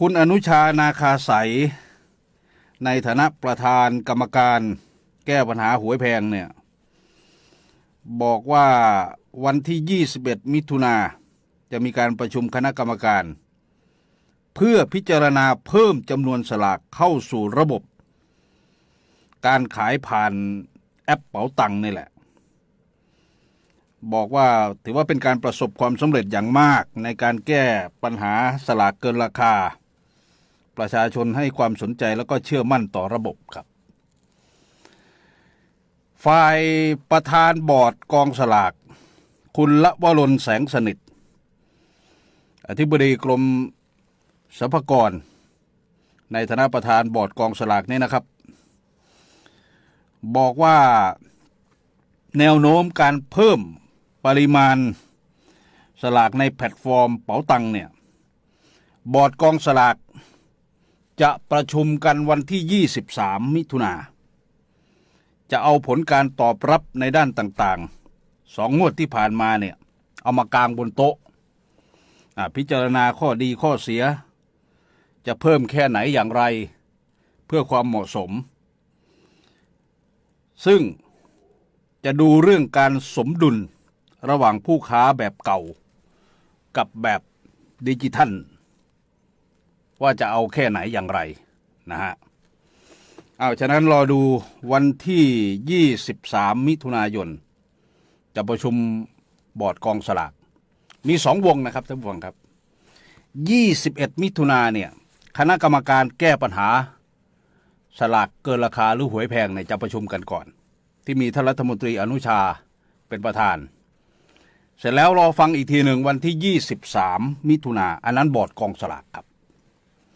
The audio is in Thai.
คุณอนุชานาคาใส ในฐานะประธานกรรมการแก้ปัญหาหวยแพงเนี่ย บอกว่าวันที่ 21 มิถุนาจะมีการประชุมคณะกรรมการ เพื่อพิจารณาเพิ่มจำนวนสลากเข้าสู่ระบบ การขายผ่านแอปเป๋าตังนี่แหละ บอกว่าถือว่าเป็นการประสบความสำเร็จอย่างมากในการแก้ปัญหาสลากเกินราคา ประชาชนให้ความสนใจแล้วก็เชื่อมั่นต่อระบบครับ ฝ่ายประธานบอร์ดกองสลาก คุณละวรนแสงสนิท อธิบดีกรมสรรพากร ในฐานะประธานบอร์ดกองสลากนี่นะครับ บอกว่าแนวโน้มการเพิ่มปริมาณสลากในแพลตฟอร์มเป๋าตังเนี่ยบอร์ดกองสลาก จะประชุมกันวันที่ 23 มิถุนา จะเอาผลการตอบรับในด้านต่างๆ สองงวดที่ผ่านมาเนี่ย เอามากางบนโต๊ะ พิจารณาข้อดีข้อเสีย จะเพิ่มแค่ไหนอย่างไร เพื่อความเหมาะสม ซึ่งจะดูเรื่องการสมดุลระหว่างผู้ค้าแบบเก่า กับแบบดิจิทัล ว่าจะเอาแค่ไหนอย่างไรนะฮะเอาฉะนั้นรอดูวันที่ 23 มิถุนายน จะประชุมบอร์ดกองสลาก มีสองวงนะครับท่านผู้ฟังครับ 21 มิถุนาเนี่ย คณะกรรมการแก้ปัญหา สลากเกินราคาหรือหวยแพงเนี่ยจะประชุมกันก่อน ที่มีท่านรัฐมนตรีอนุชาเป็นประธาน เสร็จแล้วรอฟังอีกทีหนึ่งวันที่ 23 มิถุนาอันนั้นบอร์ดกองสลากครับ